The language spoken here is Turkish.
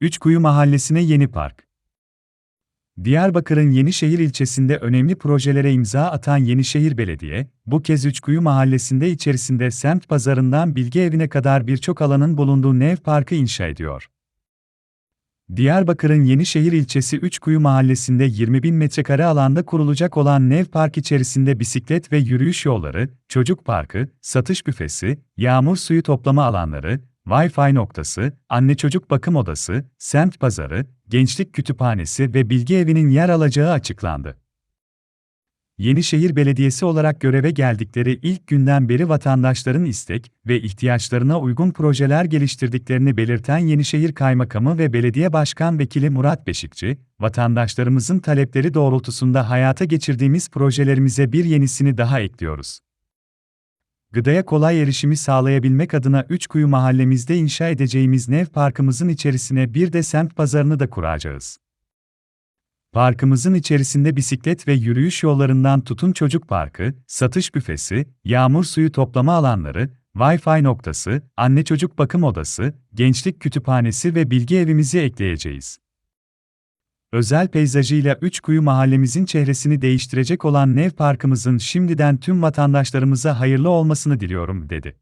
Üçkuyu Mahallesi'ne yeni park. Diyarbakır'ın Yenişehir ilçesinde önemli projelere imza atan Yenişehir Belediye, bu kez Üçkuyu Mahallesi'nde içerisinde semt pazarından bilgi evine kadar birçok alanın bulunduğu Nev Parkı inşa ediyor. Diyarbakır'ın Yenişehir ilçesi Üçkuyu Mahallesi'nde 20 bin metrekare alanda kurulacak olan Nev Park içerisinde bisiklet ve yürüyüş yolları, çocuk parkı, satış büfesi, yağmur suyu toplama alanları, Wi-Fi noktası, anne çocuk bakım odası, semt pazarı, gençlik kütüphanesi ve bilgi evinin yer alacağı açıklandı. Yenişehir Belediyesi olarak göreve geldikleri ilk günden beri vatandaşların istek ve ihtiyaçlarına uygun projeler geliştirdiklerini belirten Yenişehir Kaymakamı ve Belediye Başkan Vekili Murat Beşikçi, vatandaşlarımızın talepleri doğrultusunda hayata geçirdiğimiz projelerimize bir yenisini daha ekliyoruz. Gıdaya kolay erişimi sağlayabilmek adına Üçkuyu mahallemizde inşa edeceğimiz Nev Parkımızın içerisine bir de semt pazarını da kuracağız. Parkımızın içerisinde bisiklet ve yürüyüş yollarından tutun çocuk parkı, satış büfesi, yağmur suyu toplama alanları, Wi-Fi noktası, anne çocuk bakım odası, gençlik kütüphanesi ve bilgi evimizi ekleyeceğiz. Özel peyzajıyla Üçkuyu mahallemizin çehresini değiştirecek olan Nev Parkımızın şimdiden tüm vatandaşlarımıza hayırlı olmasını diliyorum, dedi.